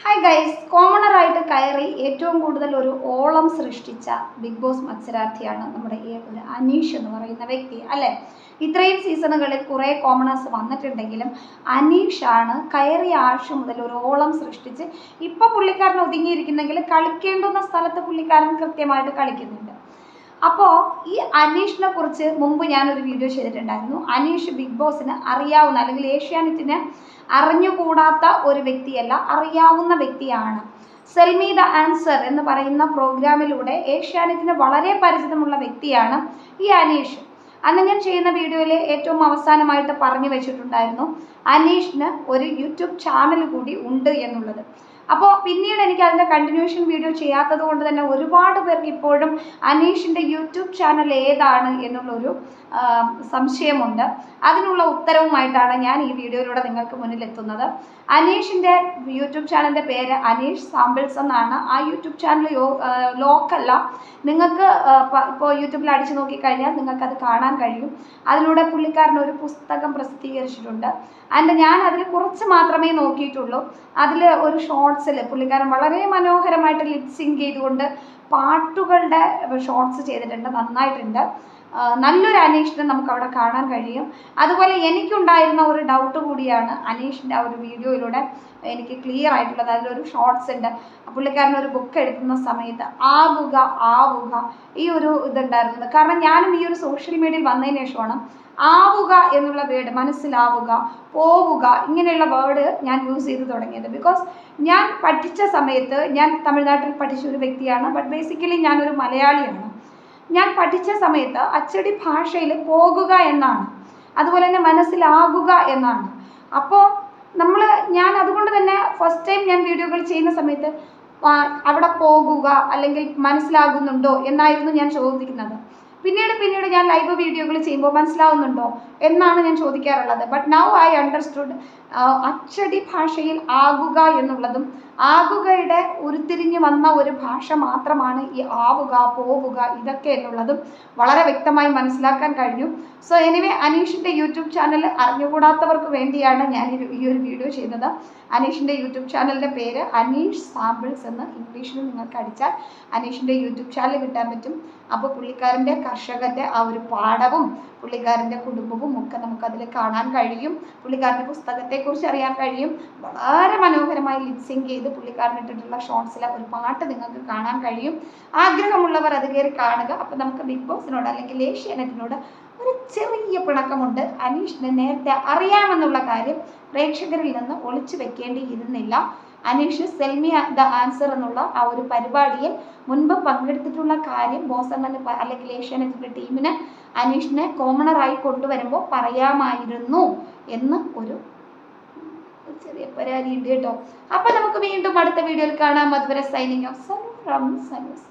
Hi guys കോമണറായിട്ട് കയറി ഏറ്റവും കൂടുതൽ ഒരു ഓളം സൃഷ്ടിച്ച ബിഗ് ബോസ് മത്സരാർത്ഥിയാണ് നമ്മുടെ ഒരു അനീഷ് എന്ന് പറയുന്ന വ്യക്തി അല്ലേ? ഇത്രയും സീസണുകളിൽ കുറേ കോമണേഴ്സ് വന്നിട്ടുണ്ടെങ്കിലും അനീഷാണ് കയറി ആഴ്ച മുതൽ ഒരു ഓളം സൃഷ്ടിച്ച് ഇപ്പം പുള്ളിക്കാരൻ ഒതുങ്ങിയിരിക്കുന്നെങ്കിൽ കളിക്കേണ്ടുന്ന സ്ഥലത്ത് പുള്ളിക്കാരൻ കൃത്യമായിട്ട് കളിക്കുന്നുണ്ട്. അപ്പോൾ ഈ അനീഷിനെ കുറിച്ച് മുമ്പ് ഞാനൊരു വീഡിയോ ചെയ്തിട്ടുണ്ടായിരുന്നു. അനീഷ് ബിഗ് ബോസിന് അറിയാവുന്ന അല്ലെങ്കിൽ ഏഷ്യാനെറ്റിന് അറിഞ്ഞുകൂടാത്ത ഒരു വ്യക്തിയല്ല അറിയാവുന്ന വ്യക്തിയാണ്. സെൽമി ദ ആൻസർ എന്ന് പറയുന്ന പ്രോഗ്രാമിലൂടെ ഏഷ്യാനെറ്റിന് വളരെ പരിചിതമുള്ള വ്യക്തിയാണ് ഈ അനീഷ്. അന്ന് ഞാൻ ചെയ്യുന്ന വീഡിയോയിൽ ഏറ്റവും അവസാനമായിട്ട് പറഞ്ഞു വെച്ചിട്ടുണ്ടായിരുന്നു അനീഷിന് ഒരു യൂട്യൂബ് ചാനൽ കൂടി ഉണ്ട് എന്നുള്ളത്. അപ്പോൾ പിന്നീട് എനിക്ക് അതിന്റെ കണ്ടിന്യൂഷൻ വീഡിയോ ചെയ്യാത്തത് കൊണ്ട് തന്നെ ഒരുപാട് പേർക്ക് ഇപ്പോഴും അനീഷിന്റെ യൂട്യൂബ് ചാനൽ ഏതാണ് എന്നുള്ളൊരു സംശയമുണ്ട്. അതിനുള്ള ഉത്തരവുമായിട്ടാണ് ഞാൻ ഈ വീഡിയോയിലൂടെ നിങ്ങൾക്ക് മുന്നിൽ എത്തുന്നത്. അനീഷിന്റെ യൂട്യൂബ് ചാനലിന്റെ പേര് അനീഷ് സാമ്പിൾസ് എന്നാണ്. ആ യൂട്യൂബ് ചാനൽ ലോക്കല്ല. നിങ്ങൾക്ക് ഇപ്പോൾ യൂട്യൂബിൽ അടിച്ചു നോക്കിക്കഴിഞ്ഞാൽ നിങ്ങൾക്കത് കാണാൻ കഴിയും. അതിലൂടെ പുള്ളിക്കാരൻ ഒരു പുസ്തകം പ്രസിദ്ധീകരിച്ചിട്ടുണ്ട്. ആൻഡ് ഞാൻ അതിൽ കുറച്ച് മാത്രമേ നോക്കിയിട്ടുള്ളൂ. അതിൽ ഒരു ഷോർട്സിൽ പുള്ളിക്കാരൻ വളരെ മനോഹരമായിട്ട് ലിപ് സിങ്ക് ചെയ്തുകൊണ്ട് പാട്ടുകളുടെ ഷോർട്സ് ചെയ്തിട്ടുണ്ട് നന്നായിട്ടുണ്ട്. നല്ലൊരു അനീഷിനെ നമുക്ക് അവിടെ കാണാൻ കഴിയും. അതുപോലെ എനിക്കുണ്ടായിരുന്ന ഒരു ഡൗട്ട് കൂടിയാണ് അനീഷിന്റെ ആ ഒരു വീഡിയോയിലൂടെ എനിക്ക് ക്ലിയർ ആയിട്ടുള്ളത്. അതിലൊരു ഷോർട്സ് ഉണ്ട്. പുള്ളിക്കാരൻ ഒരു ബുക്ക് എടുക്കുന്ന സമയത്ത് ആവുക ആവുക ഈ ഒരു ഇതുണ്ടായിരുന്നത് കാരണം ഞാനും ഈ ഒരു സോഷ്യൽ മീഡിയയിൽ വന്നതിന് ശേഷമാണ് ആവുക എന്നുള്ള വേർഡ് മനസ്സിലാവുക പോവുക ഇങ്ങനെയുള്ള വേർഡ് ഞാൻ യൂസ് ചെയ്ത് തുടങ്ങിയത്. ബിക്കോസ് ഞാൻ പഠിച്ച സമയത്ത് ഞാൻ തമിഴ്നാട്ടിൽ പഠിച്ച ഒരു വ്യക്തിയാണ്. ബട്ട് ബേസിക്കലി ഞാനൊരു മലയാളിയാണ്. ഞാൻ പഠിച്ച സമയത്ത് അച്ചടി ഭാഷയിൽ പോകുക എന്നാണ്. അതുപോലെ തന്നെ മനസ്സിലാകുക എന്നാണ്. അപ്പോൾ നമ്മൾ ഞാൻ അതുകൊണ്ട് തന്നെ ഫസ്റ്റ് ടൈം ഞാൻ വീഡിയോകൾ ചെയ്യുന്ന സമയത്ത് അവിടെ പോകുക അല്ലെങ്കിൽ മനസ്സിലാകുന്നുണ്ടോ എന്നായിരുന്നു ഞാൻ ചോദിക്കുന്നത്. പിന്നീട് പിന്നീട് ഞാൻ ലൈവ് വീഡിയോകൾ ചെയ്യുമ്പോൾ മനസ്സിലാവുന്നുണ്ടോ എന്നാണ് ഞാൻ ചോദിക്കാറുള്ളത്. ബട്ട് നൗ ഐ അണ്ടർസ്റ്റുഡ് അച്ചടി ഭാഷയിൽ ആകുക എന്നുള്ളതും ആകുകയുടെ ഉരുത്തിരിഞ്ഞു വന്ന ഒരു ഭാഷ മാത്രമാണ് ഈ ആവുക പോവുക ഇതൊക്കെ എന്നുള്ളതും വളരെ വ്യക്തമായി മനസ്സിലാക്കാൻ കഴിഞ്ഞു. സോ എനിവേ അനീഷിന്റെ യൂട്യൂബ് ചാനൽ അറിഞ്ഞുകൂടാത്തവർക്ക് വേണ്ടിയാണ് ഞാൻ ഈ ഒരു വീഡിയോ ചെയ്തത്. അനീഷിന്റെ യൂട്യൂബ് ചാനലിന്റെ പേര് അനീഷ് സാമ്പിൾസ് എന്ന് ഇംഗ്ലീഷിൽ നിങ്ങൾക്ക് അടിച്ചാൽ അനീഷിന്റെ യൂട്യൂബ് ചാനൽ കിട്ടാൻ പറ്റും. അപ്പോൾ പുള്ളിക്കാരന്റെ കർഷകന്റെ ആ ഒരു പാഠവും പുള്ളിക്കാരന്റെ കുടുംബവും ഒക്കെ നമുക്കതിൽ കാണാൻ കഴിയും. പുള്ളിക്കാരന്റെ പുസ്തകത്തെക്കുറിച്ച് അറിയാൻ കഴിയും. വളരെ മനോഹരമായി ലിപ്സിങ് ചെയ്ത്. പുള്ളിക്കാരൻ ഇട്ടിട്ടുള്ള ഷോർട്സിലെ ഒരു പാട്ട് നിങ്ങൾക്ക് കാണാൻ കഴിയും. ആഗ്രഹമുള്ളവർ അത് കയറി കാണുക. അപ്പോൾ നമുക്ക് ബിഗ് ബോസിനോട് അല്ലെങ്കിൽ ഏഷ്യാനെറ്റിനോട് ഒരു ചെറിയ പിണക്കമുണ്ട്. അനീഷിന് നേരത്തെ അറിയാമെന്നുള്ള കാര്യം പ്രേക്ഷകരിൽ നിന്ന് ഒളിച്ചു വെക്കേണ്ടിയിരുന്നില്ല. Aneesh sell me the answer എന്നുള്ള ആ ഒരു പരിപാടിയിൽ മുൻപ് പങ്കെടുത്തിട്ടുള്ള കാര്യം പ- അല്ലെങ്കിൽ ഏഷ്യാനെറ്റിന്റെ ടീമിന് അനീഷിനെ കോമണറായി കൊണ്ടുവരുമ്പോൾ പറയാമായിരുന്നു എന്ന് ഒരു ചെറിയ പരാതി ഉണ്ട് കേട്ടോ. അപ്പൊ നമുക്ക് വീണ്ടും അടുത്ത വീഡിയോയിൽ കാണാം. അതുവരെ സൈനിങ് ഓഫ് ഫ്രം സനൂസ്